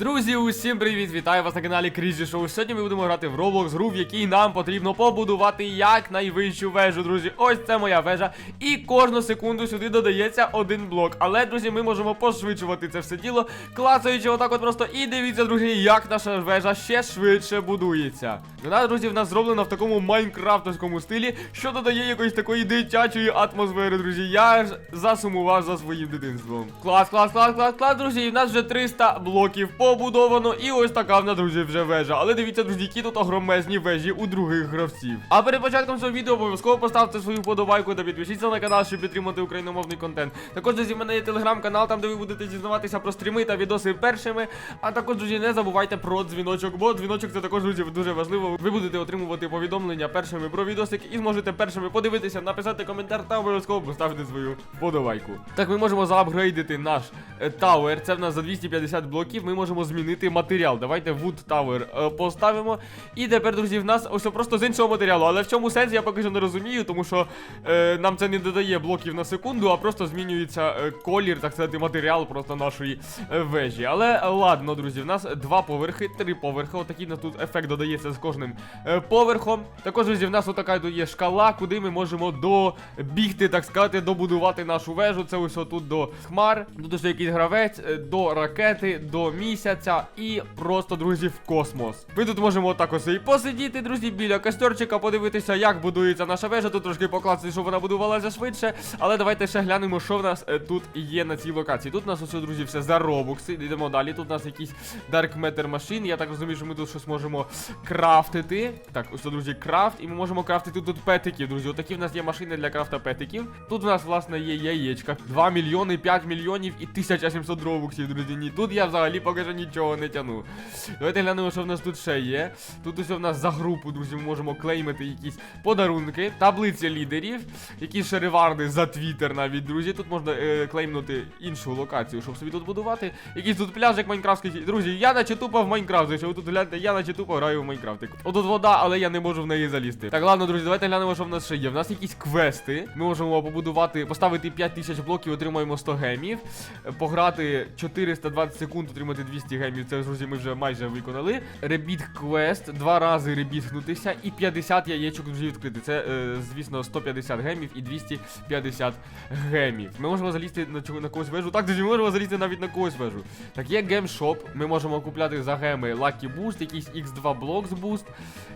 Друзі, усім привіт! Вітаю вас на каналі Крізі Шоу. Сьогодні ми будемо грати в Roblox гру, в якій нам потрібно побудувати як найвищу вежу, друзі. Ось це моя вежа. І кожну секунду сюди додається один блок. Але, друзі, ми можемо пошвидшувати це все діло, клацаючи отак от просто. І дивіться, друзі, як наша вежа ще швидше будується. Вона, друзі, в нас зроблена в такому майнкрафтовському стилі, що додає якоїсь такої дитячої атмосфери, друзі. Я ж засумував за своїм дитинством. Клас, клас, клас, клас, клас, друзі. І в нас вже 300 блоків побудовано. І ось така в нас, друзі, вже вежа. Але дивіться, друзі, які тут огромезні вежі у других гравців. А перед початком цього відео обов'язково поставте свою вподобайку та підпишіться на канал, щоб підтримати україномовний контент. Також, друзі, в мене є телеграм-канал, там де ви будете дізнаватися про стріми та відоси першими. А також, друзі, не забувайте про дзвіночок, бо дзвіночок це також, друзі, дуже важливо. Ви будете отримувати повідомлення першими про відосик і зможете першими подивитися, написати коментар та обов'язково поставити свою вподобайку. Так, ми можемо заапгрейдити наш е, Tower. Це в нас за 250 блоків. Ми можемо змінити матеріал. Давайте Wood Tower е, поставимо. І тепер, друзі, в нас ось просто з іншого матеріалу. Але в чому сенс я поки що не розумію, тому що е, нам це не додає блоків на секунду, а просто змінюється е, колір, так сказати, матеріал просто нашої е, вежі. Але ладно, друзі, в нас два поверхи, три поверхи. Отакий нас тут ефект додається з кожним поверхом. Також, друзі, в нас отака тут є шкала, куди ми можемо добігти, так сказати, добудувати нашу вежу. Це ось отут до хмар, тут ось якийсь гравець, до ракети, до місяця і просто, друзі, в космос. Ми тут можемо отак ось і посидіти, друзі, біля костерчика, подивитися, як будується наша вежа. Тут трошки покласти, щоб вона будувалася швидше. Але давайте ще глянемо, що в нас е, тут є на цій локації. Тут у нас ось, друзі, все за робокси. Йдемо далі. Тут у нас Dark Matter Machine. Я так розумію, що ми тут щось можемо крафтити. Так, ось, друзі, крафт. І ми можемо крафтити тут петиків, друзі. Отакі в нас є машини для крафта петиків. Тут у нас, власне, є яєчка. 2 мільйони, 5 мільйонів і 1700 робоксів, друзі. Ні, тут я взагалі поки що нічого не тяну. Давайте глянемо, що в нас тут ще є. Тут усе в нас за групу, друзі, ми можемо клеймити якісь подарунки, таблиця лідерів, якісь ще за твіттер навіть, друзі. Тут можна е, клеймнути іншу локацію, щоб собі тут будувати. Якийсь тут пляжик майнкрафтський. Друзі, я наче тупо в Майнкрафт. Якщо ви тут гляньте, я наче тупо граю в Майнкрафтик. Отут вода, але я не можу в неї залізти. Так, ладно, друзі, давайте глянемо, що в нас ще є. В нас якісь квести. Ми можемо побудувати, поставити 5000 блоків, отримаємо 100 гемів. Пограти 420 секунд, отримати 200 гемів. Це, друзі, ми вже майже виконали. Ребіт квест, два рази ребітнутися і 50 яєчок друзі відкрити. Це, е, звісно, 150 гемів і 250 гемів. Ми можемо залізти на, чого- на когось вежу. Так, друзі, ми можемо залізти навіть на когось вежу. Так, є гемшоп. Ми можемо купляти за геми Lucky Boost, якийсь X2 Blocks Boost,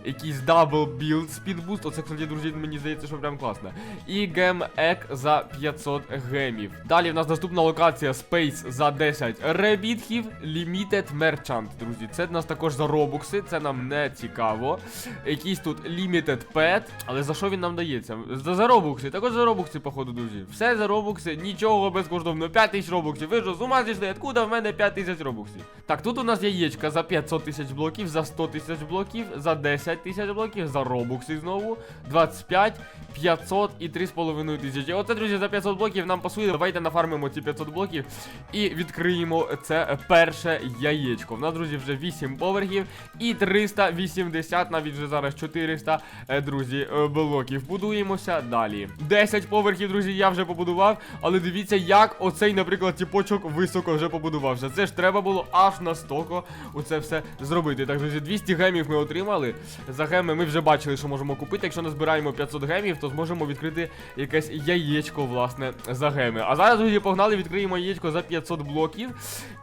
якийсь Double Build Speed Boost. Оце, кстати, друзі, мені здається, що прям класно. І гем Ек за 500 гемів. Далі в нас наступна локація Space за 10 ребітхів. Limited Merchant, друзі. Це в нас також за робокси, це нам не цікаво. Якийсь тут Limited Pet, але за що він нам дається? За, за робокси, також за робокси, походу, друзі. Все за робокси, нічого безкоштовно. 5 тисяч робоксів. Ви що, з ума зійшли? Откуда в мене 5 тисяч робоксів? Так, тут у нас яєчка за 500 тисяч блоків, за 100 тисяч блоків, за 10 тисяч блоків, за робокси знову, 25, 500 і 3,5 тисячі. Оце, друзі, за 500 блоків нам пасує. Давайте нафармимо ці 500 блоків і відкриємо це перше яєчко. В нас, друзі, вже 8 поверхів і 380, навіть вже зараз 400, е, друзі, е, блоків. Будуємося далі. 10 поверхів, друзі, я вже побудував, але дивіться, як оцей, наприклад, тіпочок високо вже побудувався. Це ж треба було аж настільки оце все зробити. Так, друзі, 200 гемів ми отримали. За геми ми вже бачили, що можемо купити. Якщо назбираємо 500 гемів, то зможемо відкрити якесь яєчко, власне, за геми. А зараз, друзі, погнали, відкриємо яєчко за 500 блоків.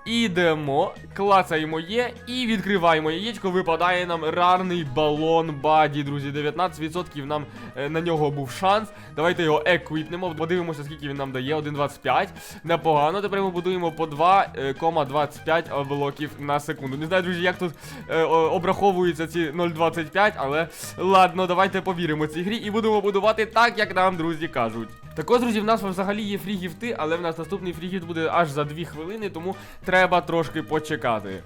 Ідемо, клацаємо є і відкриваємо яєчко. Випадає нам рарний балон баді, друзі. 19% нам е, на нього був шанс. Давайте його еквіпнемо. Подивимося, скільки він нам дає. 1,25. Непогано. Тепер ми будуємо по 2,25 блоків на секунду. Не знаю, друзі, як тут е, обраховуються ці 0,25, але ладно, давайте повіримо цій грі і будемо будувати так, як нам друзі кажуть. Також, друзі, в нас взагалі є фрігіфти, але в нас наступний фрігіфт буде аж за 2 хвилини, тому треба трошки почекати.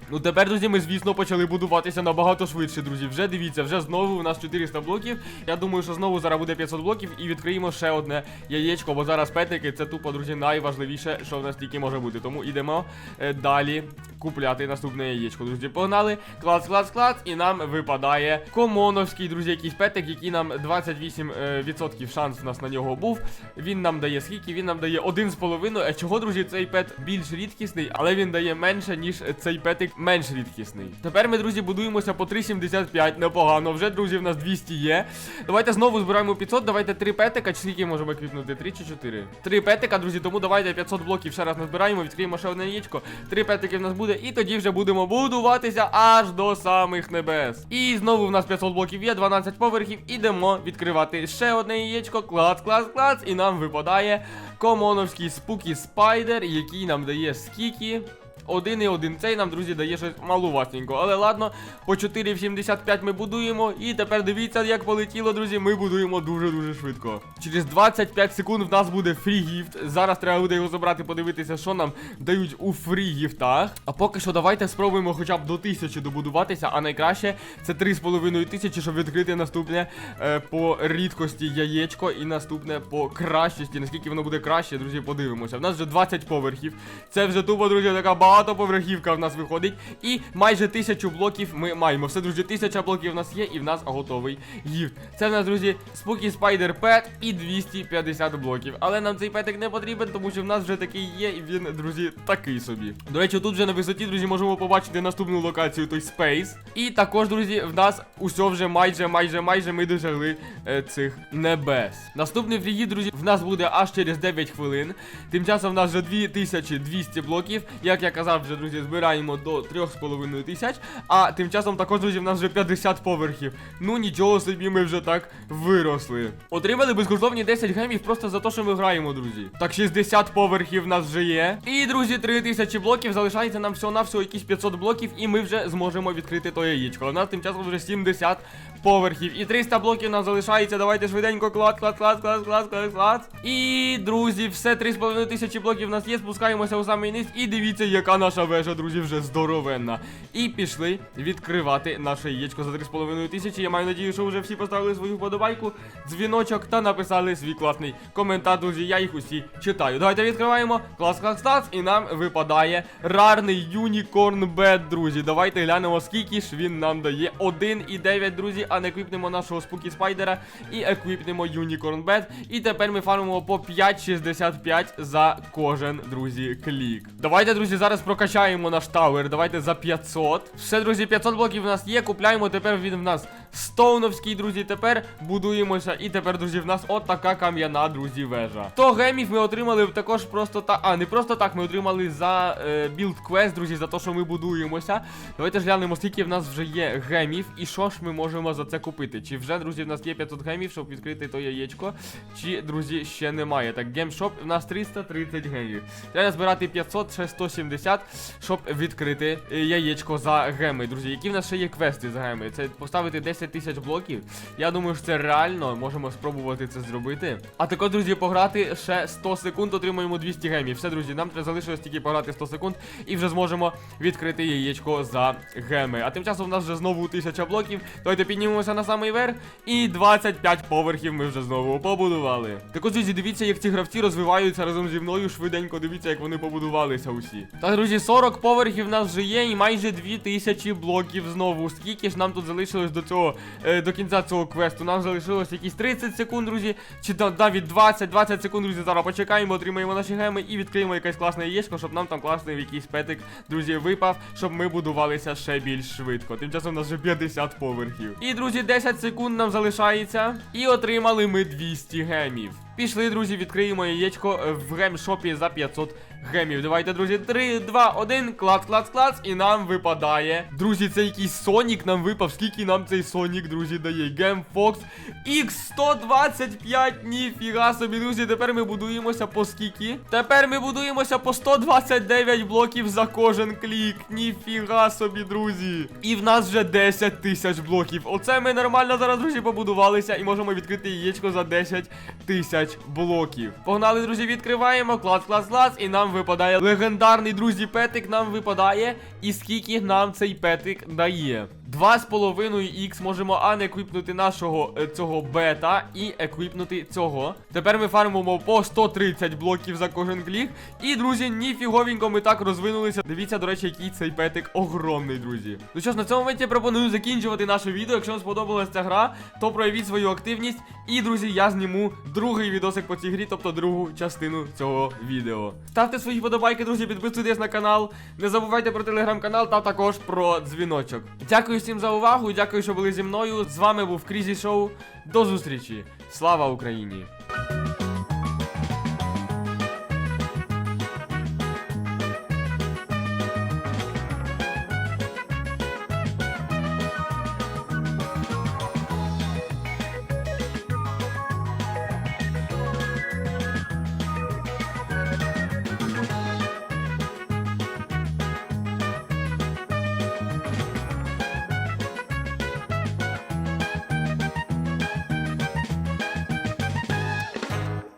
Ну тепер, друзі, ми, звісно, почали будуватися набагато швидше, друзі. Вже дивіться, вже знову у нас 400 блоків. Я думаю, що знову зараз буде 500 блоків і відкриємо ще одне яєчко, бо зараз петики це тупо, друзі, найважливіше, що в нас тільки може бути. Тому йдемо е, далі купляти наступне яєчко. Друзі, погнали. Клац, клац, клац, і нам випадає комоновський, друзі, якийсь петик, який нам 28% е, шанс у нас на нього був. Він нам дає скільки? Він нам дає 1,5. А чого, друзі, цей пет більш рідкісний, але він дає менше, ніж цей петик менш рідкісний. Тепер ми, друзі, будуємося по 3,75. Непогано. Вже, друзі, в нас 200 є. Давайте знову збираємо 500. Давайте 3 петика. Чи скільки можемо квіпнути? 3 чи 4? 3 петика, друзі, тому давайте 500 блоків ще раз назбираємо, відкриємо ще одне яєчко. 3 петики в нас буде, і тоді вже будемо будуватися аж до самих небес. І знову в нас 500 блоків є, 12 поверхів. Ідемо відкривати ще одне яєчко. Клац, клац, клац. І нам випадає комоновський спукі спайдер, який нам дає скільки. Один і один цей нам, друзі, дає щось малуватенько. Але ладно, по 4,75 ми будуємо. І тепер дивіться, як полетіло, друзі. Ми будуємо дуже-дуже швидко. Через 25 секунд в нас буде фрі-гіфт. Зараз треба буде його забрати, подивитися, що нам дають у фрі-гіфтах. А поки що давайте спробуємо хоча б до 1000 добудуватися. А найкраще це 3,5 тисячі, щоб відкрити наступне е, по рідкості яєчко і наступне по кращості. Наскільки воно буде краще, друзі, подивимося. В нас вже 20 поверхів. Це вже тупо, друзі, така багатоповерхівка в нас виходить. І майже тисячу блоків ми маємо. Все, друзі, тисяча блоків в нас є, і в нас готовий гіфт. Це в нас, друзі, Spooky Spider Pet і 250 блоків. Але нам цей петик не потрібен, тому що в нас вже такий є, і він, друзі, такий собі. До речі, тут вже на висоті, друзі, можемо побачити наступну локацію, той Space. І також, друзі, в нас усе вже майже, майже, майже ми досягли е, цих небес. Наступний фрігіт, друзі, в нас буде аж через 9 хвилин. Тим часом в нас вже 2200 блоків. Як я казав, вже, друзі, збираємо до 3,5 тисяч. А тим часом також, друзі, в нас вже 50 поверхів. Ну нічого собі, ми вже так виросли. Отримали безкоштовні 10 гемів просто за те, що ми граємо, друзі. Так, 60 поверхів в нас вже є. І, друзі, 3000 блоків. Залишається нам всього-навсього якісь 500 блоків, і ми вже зможемо відкрити то яєчко. У нас тим часом вже 70 поверхів. І 300 блоків нам залишається. Давайте швиденько клад, клад, клад, клад, клад, клад, клад. І, друзі, все 3,5 тисячі блоків в нас є. Спускаємося у самий низ. І дивіться, яка наша вежа, друзі, вже здоровенна. І пішли відкривати наше яєчко за 3,5 тисячі. Я маю надію, що вже всі поставили свою вподобайку, дзвіночок та написали свій класний коментар, друзі. Я їх усі читаю. Давайте відкриваємо. Клас, клас. І нам випадає рарний юнікорн бед, друзі. Давайте глянемо, скільки ж він нам дає. 1,9, друзі, а не еквіпнемо нашого спукі спайдера і еквіпнемо юнікорн бед. І тепер ми фармимо по 5,65 за кожен, друзі, клік. Давайте, друзі, зараз прокачаємо наш тауер. Давайте за 500. Все, друзі, 500 блоків в нас є. Купляємо. Тепер він в нас стоуновський, друзі. Тепер будуємося. І тепер, друзі, в нас от така кам'яна, друзі, вежа. 100 гемів ми отримали також просто так. А, не просто так, ми отримали за е, білд квест, друзі, за те, що ми будуємося. Давайте ж глянемо, скільки в нас вже є гемів, і що ж ми можемо за це купити. Чи вже, друзі, в нас є 500 гемів, щоб відкрити то яєчко, чи, друзі, ще немає. Так, гемшоп, в нас 330 гемів. Треба збирати 500, ще 170, щоб відкрити е, яєчко за геми. Друзі, які в нас ще є квести за геми? Це поставити 10 тисяч блоків. Я думаю, що це реально, можемо спробувати це зробити. А також, друзі, пограти ще 100 секунд, отримуємо 200 гемів. Все, друзі, нам треба залишилось тільки пограти 100 секунд і вже зможемо відкрити яєчко за геми. А тим часом у нас вже знову 1000 блоків. Давайте піднімемося на самий верх. І 25 поверхів ми вже знову побудували. Також, друзі, дивіться, як ці гравці розвиваються разом зі мною швиденько. Дивіться, як вони побудувалися усі. Так, друзі, 40 поверхів в нас вже є, і майже 2000 блоків знову. Скільки ж нам тут залишилось до цього, до кінця цього квесту? Нам залишилось якісь 30 секунд, друзі, чи навіть 20-20 секунд, друзі. Зараз почекаємо, отримаємо наші геми і відкриємо якесь класне яєчко, щоб нам там класний якийсь петик, друзі, випав, щоб ми будувалися ще більш швидко. Тим часом у нас вже 50 поверхів. І, друзі, 10 секунд нам залишається. І отримали ми 200 гемів. Пішли, друзі, відкриємо яєчко е, в гемшопі за 500 гемів. Давайте, друзі, 3, 2, 1, клац, клац, клац, і нам випадає. Друзі, це якийсь Сонік нам випав. Скільки нам цей Сонік, друзі, дає? Гем Фокс X125, ніфіга собі, друзі. Тепер ми будуємося по скільки? Тепер ми будуємося по 129 блоків за кожен клік. Ніфіга собі, друзі. І в нас вже 10 тисяч блоків. Оце ми нормально зараз, друзі, побудувалися і можемо відкрити яєчко за 10 тисяч блоків. Погнали, друзі, відкриваємо. Клац, клац, клац. І нам випадає легендарний, друзі, петик. Нам випадає. І скільки нам цей петик дає? 2,5х можемо анеквіпнути нашого е, цього бета і еквіпнути цього. Тепер ми фармимо по 130 блоків за кожен клік. І, друзі, ніфіговенько ми так розвинулися. Дивіться, до речі, який цей петик огромний, друзі. Ну що ж, на цьому моменті я пропоную закінчувати наше відео. Якщо вам сподобалася ця гра, то проявіть свою активність. І, друзі, я зніму другий відосик по цій грі, тобто другу частину цього відео. Ставте свої подобайки, друзі, підписуйтесь на канал. Не забувайте про телеграм-канал та також про дзвіночок. Дякую всім за увагу, дякую, що були зі мною. З вами був Крізі Шоу. До зустрічі. Слава Україні!